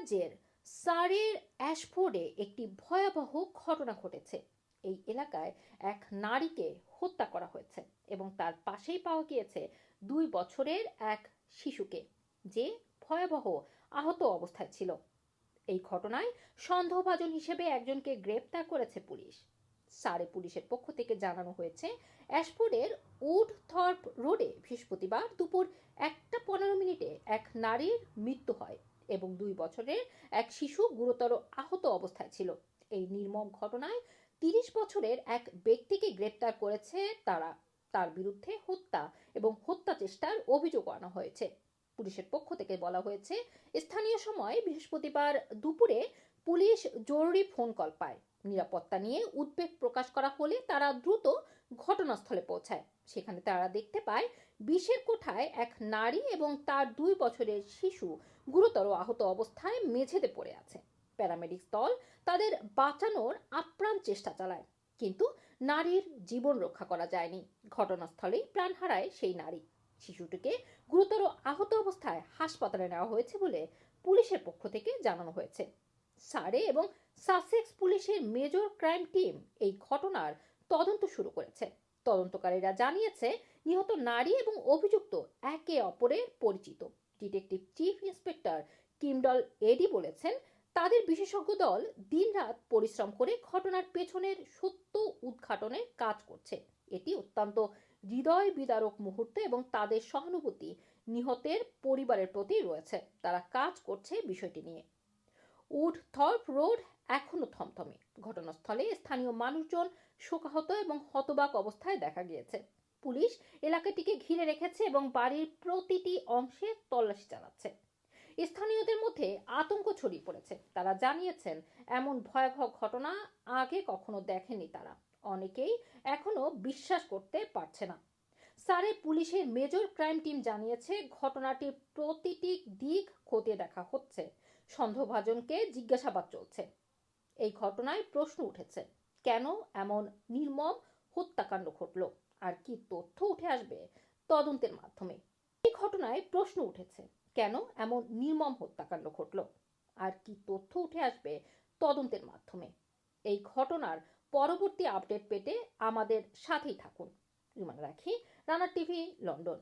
যুক্তরাজ্যের সারের অ্যাশফোর্ডে একটি ভয়াবহ ঘটনা ঘটেছে। এই এলাকায় এক নারীকে হত্যা করা হয়েছে এবং তার পাশেই পাওয়া গিয়েছে দুই বছরের এক শিশুকে, যে ভয়াবহ আহত অবস্থায় ছিল। এই ঘটনায় সন্দেহভাজন হিসেবে একজনকে গ্রেপ্তার করেছে পুলিশ। সারে পুলিশের পক্ষ থেকে জানানো হয়েছে, অ্যাশফোর্ডের উড থর্প রোডে বৃহস্পতিবার দুপুর একটা পনেরো মিনিটে এক নারীর মৃত্যু হয়। দুই বছরের এক শিশু গুরুতর আহত অবস্থায় ছিল। এই নির্মম ঘটনায় তিরিশ বছরের এক ব্যক্তিকে গ্রেপ্তার করেছে তারা। তার বিরুদ্ধে হত্যা এবং হত্যা চেষ্টার অভিযোগ আনা হয়েছে। পুলিশের পক্ষ থেকে বলা হয়েছে, স্থানীয় সময় বৃহস্পতিবার দুপুরে পুলিশ জরুরি ফোন কল পায়। নিরাপত্তা নিয়ে উদ্বেগ প্রকাশ করা হলে তারা দ্রুত ঘটনাস্থলে পৌঁছায়। সেখানে তারা দেখতে পায়, বিষের কোঠায় এক নারী এবং তার দুই বছরের শিশু গুরুতর আহত অবস্থায় মেঝেতে পড়ে আছে। প্যারামেডিক্স দল তাদের বাঁচানোর আপ্রাণ চেষ্টা চালায়, কিন্তু নারীর জীবন রক্ষা করা যায়নি। ঘটনাস্থলেই প্রাণ হারায় সেই নারী। শিশুটিকে গুরুতর আহত অবস্থায় হাসপাতালে নেওয়া হয়েছে বলে পুলিশের পক্ষ থেকে জানানো হয়েছে। সারে এবং সাসেক্স পুলিশের মেজর ক্রাইম টিম এই ঘটনার তদন্ত শুরু করেছে। তদন্তকারীরা জানিয়েছে, নিহত নারী এবং অভিযুক্ত একে অপরের পরিচিত। ডিটেকটিভ চিফ ইন্সপেক্টর কিমডল এডি বলেছেন, তাদের বিশেষজ্ঞ দল দিনরাত পরিশ্রম করে ঘটনার পেছনের সত্য উদ্ঘাটনের কাজ করছে। এটি অত্যন্ত হৃদয় বিদারক মুহূর্ত এবং তাদের সহানুভূতি নিহতের পরিবারের প্রতি রয়েছে। তারা কাজ করছে বিষয়টি নিয়ে। উড থর্প রোড এখনও থমথমে। ঘটনাস্থলে স্থানীয় মানুষজন শোকাহত এবং হতবাক অবস্থায় দেখা গিয়েছে। পুলিশ এলাকাটিকে ঘিরে রেখেছে এবং বাড়ির প্রতিটি অংশে তল্লাশি চালাচ্ছে। স্থানীয়দের মধ্যে আতঙ্ক ছড়িয়ে পড়েছে। তারা জানিয়েছেন, এমন ভয়াবহ ঘটনা আগে কখনো দেখেনি তারা। অনেকেই এখনও বিশ্বাস করতে পারছে না। সারে পুলিশের মেজর ক্রাইম টিম জানিয়েছে ঘটনাটির প্রতিটি দিক খতিয়ে দেখা হচ্ছে। সন্দেহভাজনকে জিজ্ঞাসাবাদ চলছে। এই ঘটনায় প্রশ্ন উঠেছে, কেন এমন নির্মম হত্যাকাণ্ড ঘটল? আর কি তথ্য উঠে আসবে তদন্তের মাধ্যমে? এই ঘটনায় প্রশ্ন উঠেছে, কেন এমন নির্মম হত্যাকাণ্ড ঘটল? আর কি তথ্য উঠে আসবে তদন্তের মাধ্যমে? এই ঘটনার পরবর্তী আপডেট পেতে আমাদের সাথেই থাকুন। রিমান রাখি রানার টিভি, লন্ডন।